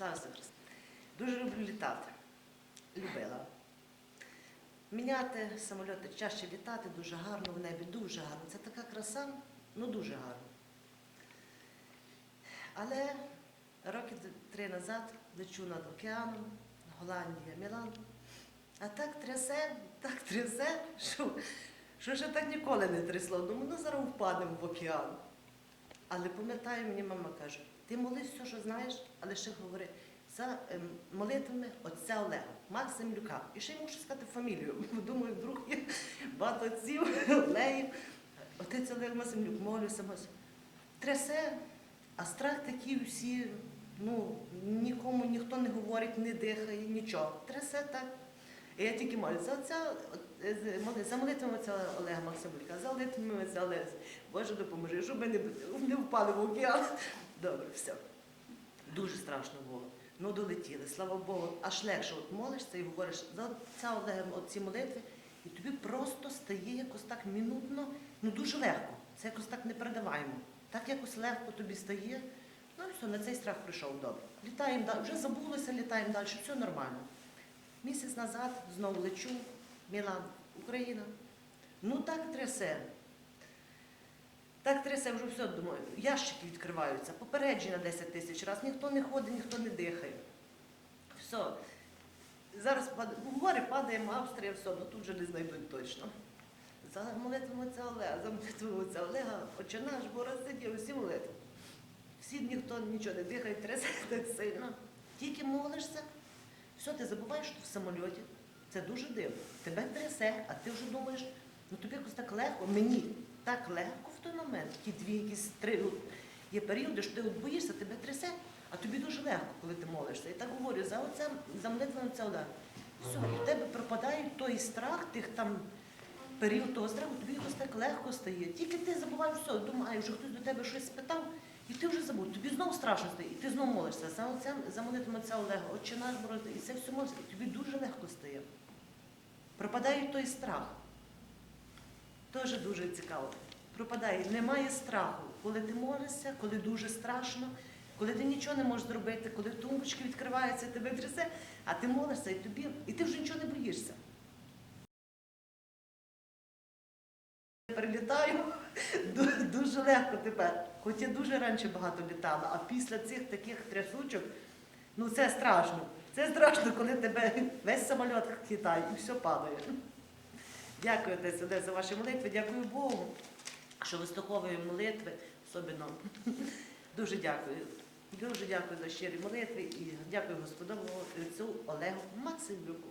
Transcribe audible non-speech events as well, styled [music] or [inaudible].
Слава Христу. Дуже люблю літати. Любила. Міняти самольоти, чаще літати, дуже гарно в небі, дуже гарно. Це така краса, ну дуже гарно. Але роки три назад лечу над океаном, Голландія, Мілан. А так трясе, так трясе, що, що ще так ніколи не трясло. Думаю, ну зараз впадемо в океан. Але пам'ятаю, мені мама каже, ти молись все, що знаєш, але ще говори за ем, молитвами отця Олега, Максимлюка. І ще й мушу сказати фамілію, думаю, вдруг є багато отців, Олегів. Отець Олег Максимлюк, молюся, молюся. Трясе, а страх такий всі, ну, нікому ніхто не говорить, не дихає, нічого. Трясе так. І я тільки молюся за отця, е, за молитвами отця Олега Максимлюка, за молитвами отця Олега. Боже, допоможи, щоб ми не, не впали в океан. Добре, все. Дуже страшно було. Ну, долетіли, слава Богу. Аж легше от молишся і говориш за отця Олега ці молитви, і тобі просто стає якось так минутно, ну дуже легко. Це якось так не передаваємо. Так якось легко тобі стає. Ну і все, на цей страх прийшов добре. Літаємо далі, вже забулося, літаємо далі, все нормально. Місяць назад знову лечу, Мілан, Україна. Ну так трясе. Так трясе, вже все думаю. Ящики відкриваються, попередження 10 тисяч разів. Ніхто не ходить, ніхто не дихає. Все. Зараз пад- в гори падаємо, Австрія, все, ну тут вже не знайдуть точно. За молитвами отця Олега, за молитвами отця Олега, отче наш, Бога сидів, всі молитви. Всі ніхто нічого не дихає, трясе [laughs] так сильно. Тільки молишся, все, ти забуваєш, що в самольоті. Це дуже дивно. Тебе трясе, а ти вже думаєш, ну тобі якось так легко, мені так легко той момент, ті дві якісь три. Є періоди, що ти от боїшся, тебе трясе, а тобі дуже легко, коли ти молишся. І так говорю, за оцем, за молитвами це удар. Все, в тебе пропадає той страх, тих там період того страху, тобі якось так легко стає. Тільки ти забуваєш все, думаєш, вже хтось до тебе щось спитав, і ти вже забув. Тобі знову страшно стає, і ти знову молишся. За оцем, за молитвами отця Олега, отче наш Бороздий, і це все молишся, і тобі дуже легко стає. Пропадає той страх. Теж дуже цікаво. Пропадає, немає страху. Коли ти молишся, коли дуже страшно, коли ти нічого не можеш зробити, коли тумбочки відкриваються, тебе трясе, а ти молишся, і тобі, і ти вже нічого не боїшся. Перелітаю дуже легко тепер. Хоч я дуже раніше багато літала, а після цих таких трясучок, ну це страшно. Це страшно, коли тебе весь самоліт хитає і все падає. Дякую, Олег, за ваші молитви. Дякую Богу, що вислуховує молитви, особливо. Дуже дякую. Дуже дякую за щирі молитви і дякую Господовому цю Олегу Максимюку.